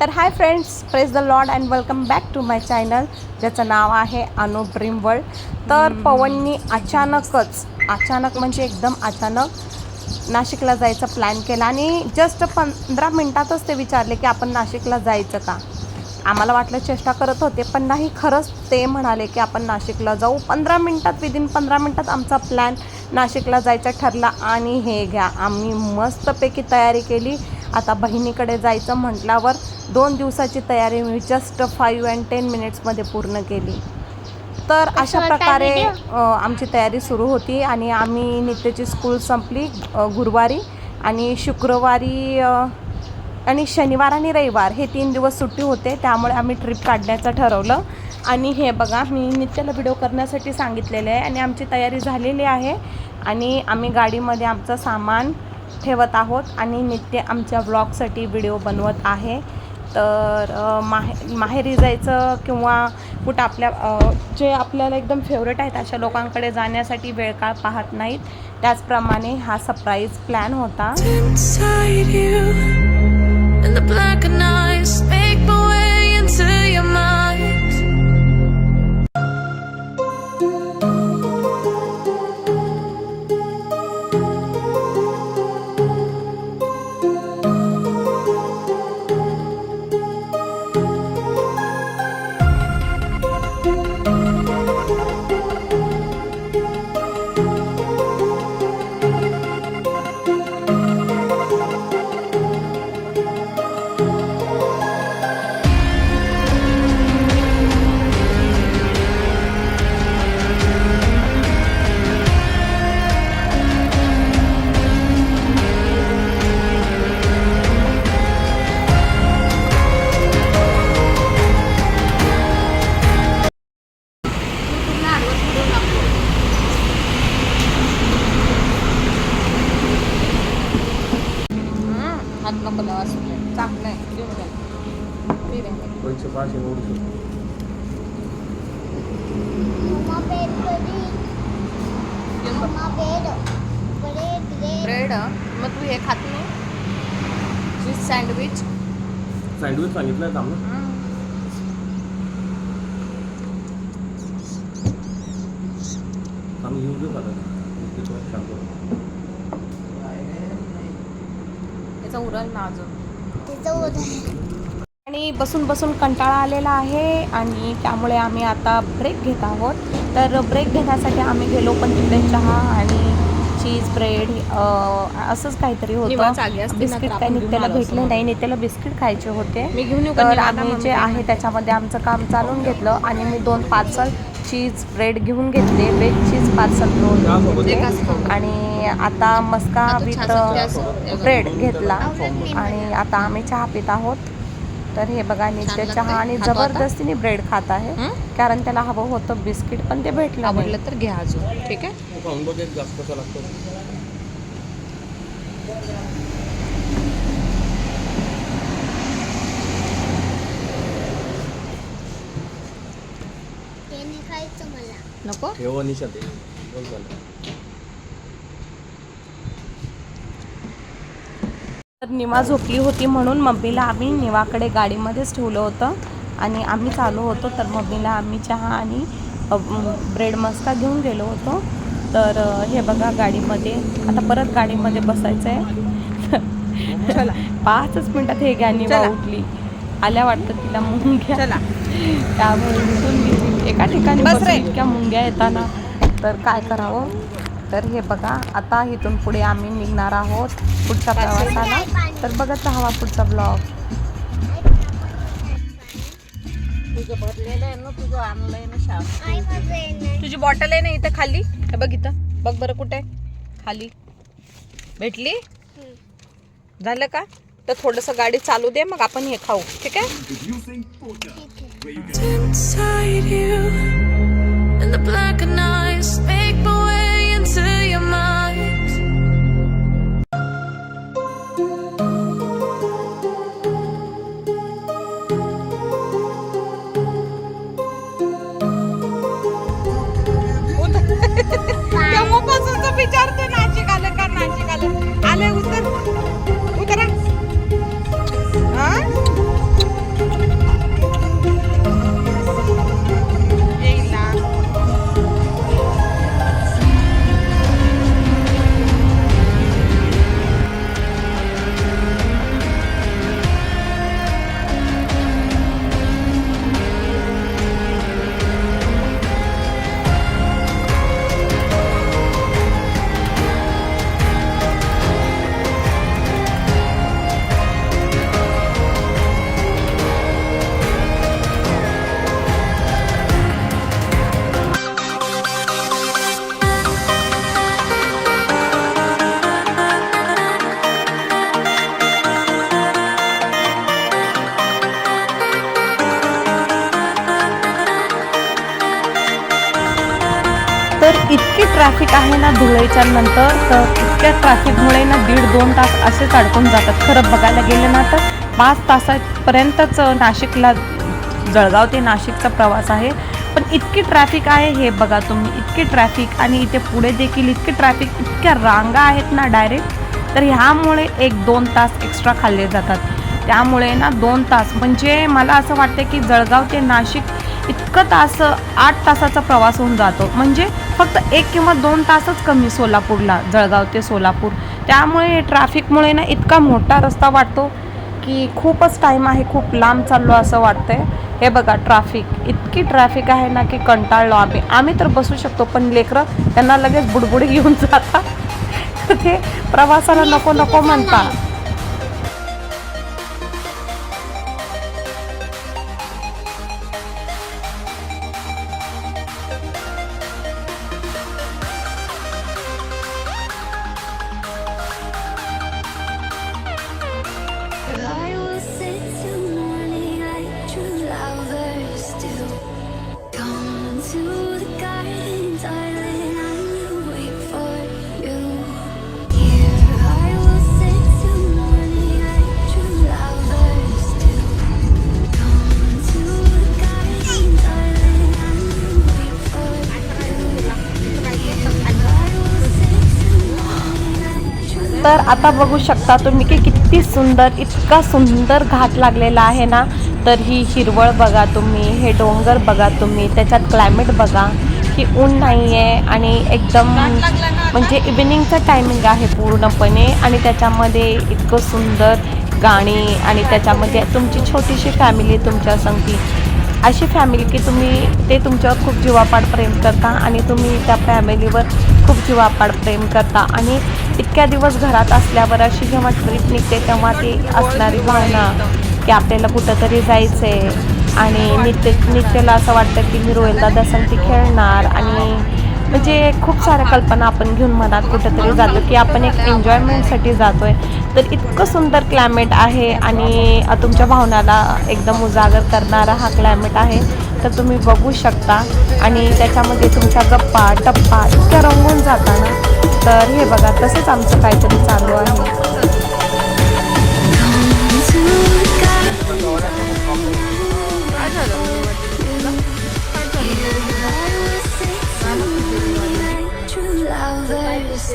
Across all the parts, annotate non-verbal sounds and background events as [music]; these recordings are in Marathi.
तर hi friends press the lord and welcome back to my channel ज्याचं नाव आहे अनु ड्रीम वर्ल्ड तर पवननी अचानकच अचानक म्हणजे एकदम अचानक नाशिकला जायचा प्लॅन केला आणि जस्ट पंधरा मिनटातच ते विचारले की आपण नाशिकला जायचं का? आम्हाला वाटलं चेष्टा करत होते पण नाही खरंच ते म्हणाले की आपण नाशिकला जाऊ. पंधरा मिनटात विदिन पंधरा मिनटात आमचा प्लॅन नाशिकला जायचा ठरला आणि हे घ्या आम्ही मस्तपैकी तयारी केली. आता बहिणीकडे जायचं म्हटल्यावर दोन दिवसाची तयारी मी जस्ट फाईव्ह अँड टेन मिनिट्समध्ये पूर्ण केली. तर अशा प्रकारे आमची तयारी सुरू होती आणि आम्ही नित्याची स्कूल संपली गुरुवारी आणि शुक्रवारी आणि शनिवार आणि रविवार हे तीन दिवस सुट्टी होते त्यामुळे आम्ही ट्रिप काढण्याचं ठरवलं. आणि हे बघा मी नित्याला व्हिडिओ करण्यासाठी सांगितलेलं आहे आणि आमची तयारी झालेली आहे आणि आम्ही गाडीमध्ये आमचं सामान ठेवत आहोत आणि नित्य आमच्या ब्लॉगसाठी व्हिडिओ बनवत आहे. तर माहे माहेरी जायचं किंवा कुठं आपल्या जे आपल्याला एकदम फेवरेट आहेत अशा लोकांकडे जाण्यासाठी वेळ काळ पाहत नाहीत. त्याचप्रमाणे हा सरप्राईज प्लॅन होता. दोनशे पाचशे पेट ब्रेड मग तू हे खात नाही? चीज सँडविच सँडविच सांगितलं थांब थांब घेऊन देऊ आता. ते तुला सांगतो याचा उरल ना अजून. त्याचं उद्या आणि बसून बसून कंटाळा आलेला आहे आणि त्यामुळे आम्ही आता ब्रेक घेत आहोत. तर ब्रेक घेण्यासाठी आम्ही गेलो पण तिकडे चहा आणि चीज ब्रेड असंच काहीतरी होतं. बिस्किट काही नित्याला भेटले. नाही नित्याला बिस्किट खायचे होते. मी घेऊन तर आम्ही जे आहे? त्याच्यामध्ये आमचं काम चालून घेतलं आणि मी दोन पार्सल चीज ब्रेड घेऊन घेतले. वेज चीज पार्सल दोन. आणि आता मस्का विथ ब्रेड घेतला. आणि आता आम्ही चहा पित आहोत. तर हे बघा नित्य? चहा आणि? जबरदस्तीने ब्रेड खात आहे हं? कारण त्याला हवं होतं बिस्किट पण ते भेटलं नाही. आवडलं तर घ्या अजून ठीक आहे मला नको ठेव निशा ते बघ झालं तर निवा झोपली होती म्हणून मम्मीला आम्ही निवाकडे गाडीमध्येच ठेवलं होतं. आणि आम्ही चालू होतो तर मम्मीला आम्ही चहा आणि ब्रेड मस्का घेऊन गेलो होतो. तर हे बघा गाडीमध्ये आता परत गाडीमध्ये बसायचं आहे चला पाचच मिनिटात हे घ्या निवा. उठली. आल्या वाटतं तिला मुंग्या. त्यामुळे उठून एका ठिकाणी. इतक्या मुंग्या येताना. तर काय करावं? तर हे बघा आता इथून पुढे आम्ही निघणार आहोत पुढच्या प्रवासाला. तर बघत राहावा पुढचा ब्लॉग तुझं बॉटल आहे ना इथं खाली? हे बघ इथं. बघ बरं कुठे खाली. भेटली? झालं का? तर थोडंसं गाडी चालू दे मग आपण हे खाऊ. ठीक आहे? Te amo, pasó esta picharde. Traffic आहे ना धुळेच्या नंतर तर इतक्या ट्रॅफिकमुळे ना दीड दोन तास असेच अडकून जातात. खरं बघायला गेलं ना तर पाच तासापर्यंतच नाशिकला जळगाव ते नाशिकचा प्रवास आहे. पण इतकी ट्रॅफिक आहे हे बघा तुम्ही इतकी ट्रॅफिक आणि इथे पुढे देखील इतकी ट्रॅफिक इतक्या रांगा आहेत ना डायरेक्ट तर ह्यामुळे एक दोन तास एक्स्ट्रा खाल्ले जातात. त्यामुळे ना दोन तास म्हणजे मला असं वाटतं की जळगाव ते नाशिक इतकं तास आठ तासाचा प्रवास होऊन जातो. म्हणजे फक्त एक किंवा दोन तासच कमी सोलापूरला जळगाव ते सोलापूर. त्यामुळे ट्रॅफिकमुळे ना इतका मोठा रस्ता वाटतो की खूपच टाईम आहे खूप लांब चाललो असं वाटतंय. हे बघा ट्रॅफिक. इतकी ट्रॅफिक आहे ना की कंटाळलो आम्ही. आम्ही तर बसू शकतो पण लेकरं त्यांना लगेच बुडबुडी घेऊन जातात. [laughs] ते प्रवासाला नको नको म्हणतात. तर आता बघू शकता तुम्ही की किती सुंदर इतका सुंदर घाट लागलेला आहे ना. तर ही हिरवळ बघा तुम्ही हे डोंगर बघा तुम्ही त्याच्यात क्लायमेट बघा की ऊन नाही आहे आणि एकदम म्हणजे इव्हिनिंगचं टायमिंग आहे पूर्णपणे आणि त्याच्यामध्ये इतकं सुंदर गाणी आणि त्याच्यामध्ये तुमची छोटीशी फॅमिली तुमच्या संगती अशी फॅमिली की तुम्ही ते तुमच्यावर खूप जीवापाड प्रेम करता आणि तुम्ही त्या फॅमिलीवर खूप जीवापाड प्रेम करता. आणि इतक्या दिवस घरात असल्यावर अशी जेव्हा ट्रीप निघते तेव्हा ती असणारी भावना की आपल्याला कुठंतरी जायचं आहे आणि नित्य नित्यला असं वाटतं की मी रोयल दादा खेळणार आणि म्हणजे खूप साऱ्या कल्पना आपण घेऊन मनात कुठंतरी जातो की आपण एक एन्जॉयमेंटसाठी जातो आहे तर इतकं सुंदर क्लायमेट आहे आणि तुमच्या भावनाला एकदम उजागर करणारा हा क्लायमेट आहे. तर तुम्ही बघू शकता आणि त्याच्यामध्ये तुमच्या गप्पा टप्पा इतक्या रंगून जाताना. तर हे बघा तसंच आमचं काहीतरी चालू आहे.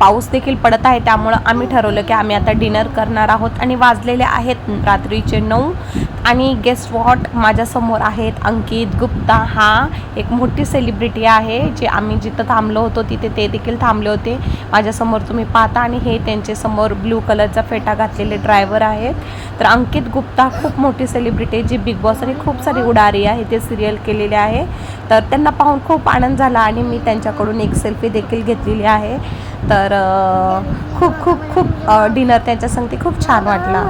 पाऊस देखील पडत आहे. त्यामुळं आम्ही ठरवलं की आम्ही आता डिनर करणार आहोत आणि वाजलेले आहेत रात्रीचे नऊ. आणि गेस्ट वॉट माझ्यासमोर आहेत अंकित गुप्ता. हा एक मोठी सेलिब्रिटी आहे जे आम्ही जिथं थांबलो होतो तिथे ते देखील थांबले होते. माझ्यासमोर तुम्ही पाहता आणि हे त्यांचे समोर ब्ल्यू कलरचा फेटा घातलेले ड्रायव्हर आहेत. तर अंकित गुप्ता खूप मोठी सेलिब्रिटी जी बिग बॉस आणि खूप सारी उडारी आहे ते सिरियल केलेले आहे. तर त्यांना पाहून खूप आनंद झाला आणि मी त्यांच्याकडून एक सेल्फी देखील घेतलेली आहे. तर खूप खूप खूप डिनर त्यांच्या संगती खूप छान वाटला.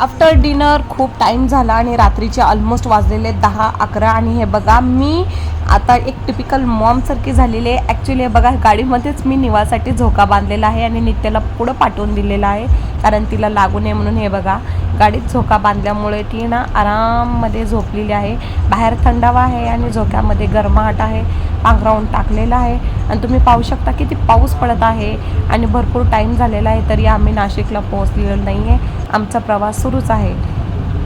आफ्टर डिनर खूप टाईम झाला आणि रात्रीचे ऑलमोस्ट वाजलेले दहा अकरा आणि हे बघा मी आता एक टिपिकल मॉमसारखी झालेली आहे. ॲक्च्युली हे बघा गाडीमध्येच मी निवासाठी झोका बांधलेला आहे आणि नित्याला पुढं पाठवून दिलेला आहे. कारण तिला लागू नये म्हणून हे बघा गाडीत झोका बांधल्यामुळे ती ना आराममध्ये झोपलेली आहे. बाहेर थंडावा आहे आणि झोक्यामध्ये गरमाहट आहे. पांघरावून टाकलेला आहे. आणि तुम्ही पाहू शकता की ती पाऊस पडत आहे. आणि भरपूर टाईम झालेला आहे तरी आम्ही नाशिकला पोहोचलेलो नाही आहे आमचा प्रवास सुरूच आहे.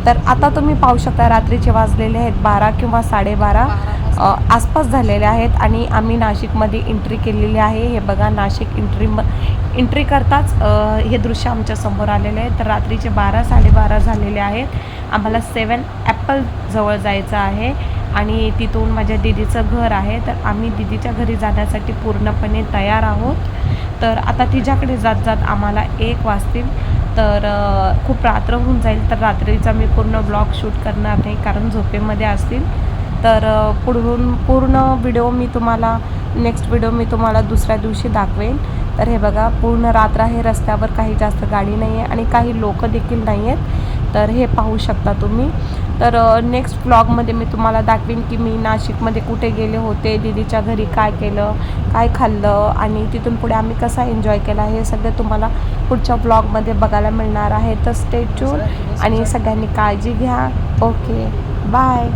तर आता तुम्ही पाहू शकता रात्रीचे वाजलेले आहेत बारा किंवा साडेबारा आसपास झालेले आहेत आणि आम्ही नाशिकमध्ये एंट्री केलेली आहे. हे बघा नाशिक एंट्री म एंट्री करताच हे दृश्य आमच्यासमोर आलेले आहे. तर रात्रीचे बारा साडेबारा झालेले आहेत. आम्हाला सेवन ॲपल जवळ जायचं आहे आणि तिथून माझ्या दिदीचं घर आहे. तर आम्ही दिदीच्या घरी जाण्यासाठी पूर्णपणे तयार आहोत. तर आता तिच्याकडे जात जात आम्हाला एक वाजतील. तर खूप रात्र होऊन जाईल तर रात्रीचा मी पूर्ण ब्लॉग शूट करणार नाही कारण झोपेमध्ये असतील. तर पुढून पूर्ण व्हिडिओ मी तुम्हाला नेक्स्ट व्हिडिओ मी तुम्हाला दुसऱ्या दिवशी दाखवेन. तर हे बघा पूर्ण रात्र आहे रस्त्यावर काही जास्त गाडी नाही आहे आणि काही लोक देखील नाही आहेत तर हे पाहू शकता तुम्ही. तर नेक्स्ट ब्लॉगमध्ये मी तुम्हाला दाखवीन की मी नाशिकमध्ये कुठे गेले होते दीदीच्या घरी काय केलं काय खाल्लं आणि तिथून पुढे आम्ही कसा एन्जॉय केला हे सगळं तुम्हाला पुढच्या ब्लॉगमध्ये बघायला मिळणार आहे. तर स्टे ट्यून आणि सगळ्यांनी काळजी घ्या. Okay bye